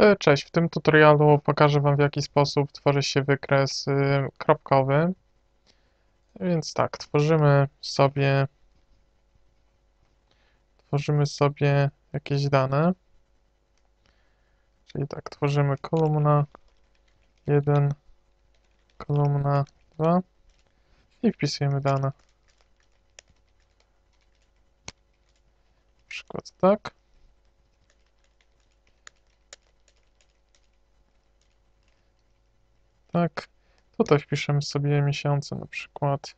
E, Cześć, w tym tutorialu pokażę Wam w jaki sposób tworzy się wykres y, kropkowy. Więc tak, tworzymy sobie tworzymy sobie jakieś dane. Czyli tak, tworzymy kolumna 1, kolumna 2 i wpisujemy dane. Na przykład tak. Tak, tutaj wpiszemy sobie miesiące, na przykład.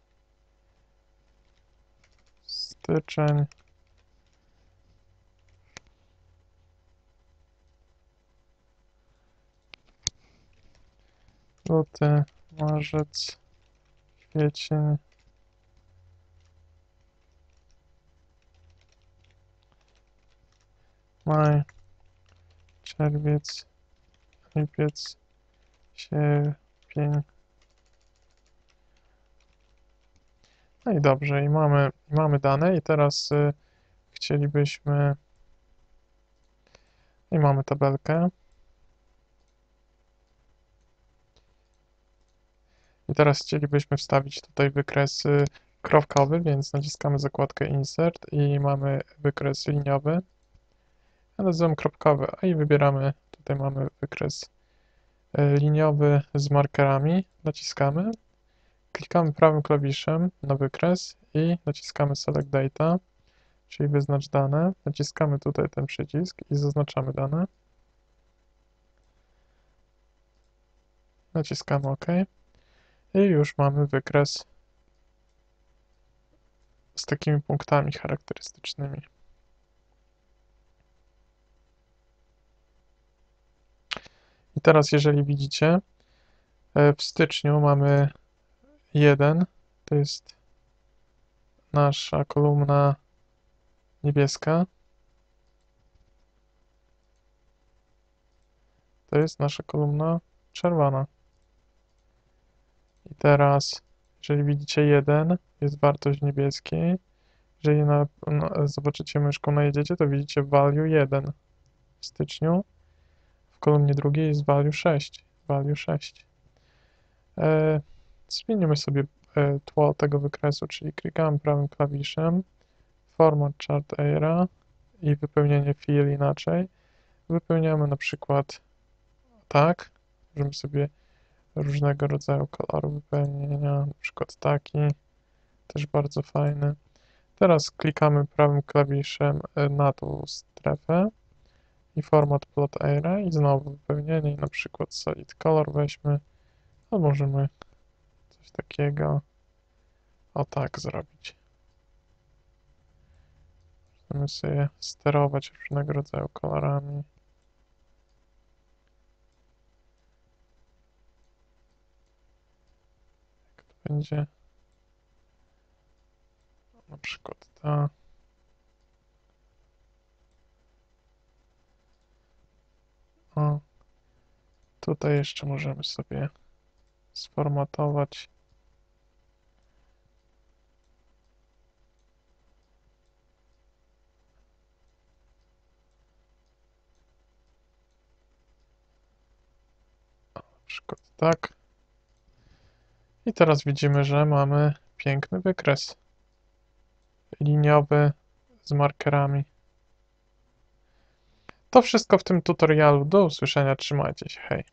Styczeń, luty, marzec, kwiecień, maj, czerwiec, lipiec, sierpień. No i dobrze, i mamy, mamy dane i teraz y, chcielibyśmy i mamy tabelkę. I teraz chcielibyśmy wstawić tutaj wykres y, kropkowy, więc naciskamy zakładkę Insert i mamy wykres liniowy. Ja nazywam kropkowy, a i wybieramy, tutaj mamy wykres liniowy z markerami. Naciskamy, klikamy prawym klawiszem na wykres i naciskamy Select Data, czyli wyznacz dane. Naciskamy tutaj ten przycisk i zaznaczamy dane. Naciskamy OK. I już mamy wykres z takimi punktami charakterystycznymi. Teraz, jeżeli widzicie, e, w styczniu mamy 1, to jest nasza kolumna niebieska. To jest nasza kolumna czerwona. I teraz, jeżeli widzicie 1, jest wartość niebieskiej. Jeżeli na, na, zobaczycie myszką najedziecie, to widzicie value 1 w styczniu. Kolumnie drugiej jest value 6. Value 6. E, zmienimy sobie e, tło tego wykresu, czyli klikamy prawym klawiszem Format Chart Area i wypełnienie fill inaczej. Wypełniamy na przykład tak. Możemy sobie różnego rodzaju koloru wypełnienia, na przykład taki, też bardzo fajny. Teraz klikamy prawym klawiszem e, na tą strefę i format plot area i znowu wypełnienie, na przykład solid color weźmy, a możemy coś takiego o tak zrobić. Możemy sobie sterować różnego rodzaju kolorami. będzie na przykład ta o tutaj jeszcze możemy sobie sformatować tak i teraz widzimy, że mamy piękny wykres liniowy z markerami. To wszystko w tym tutorialu. Do usłyszenia, trzymajcie się, hej.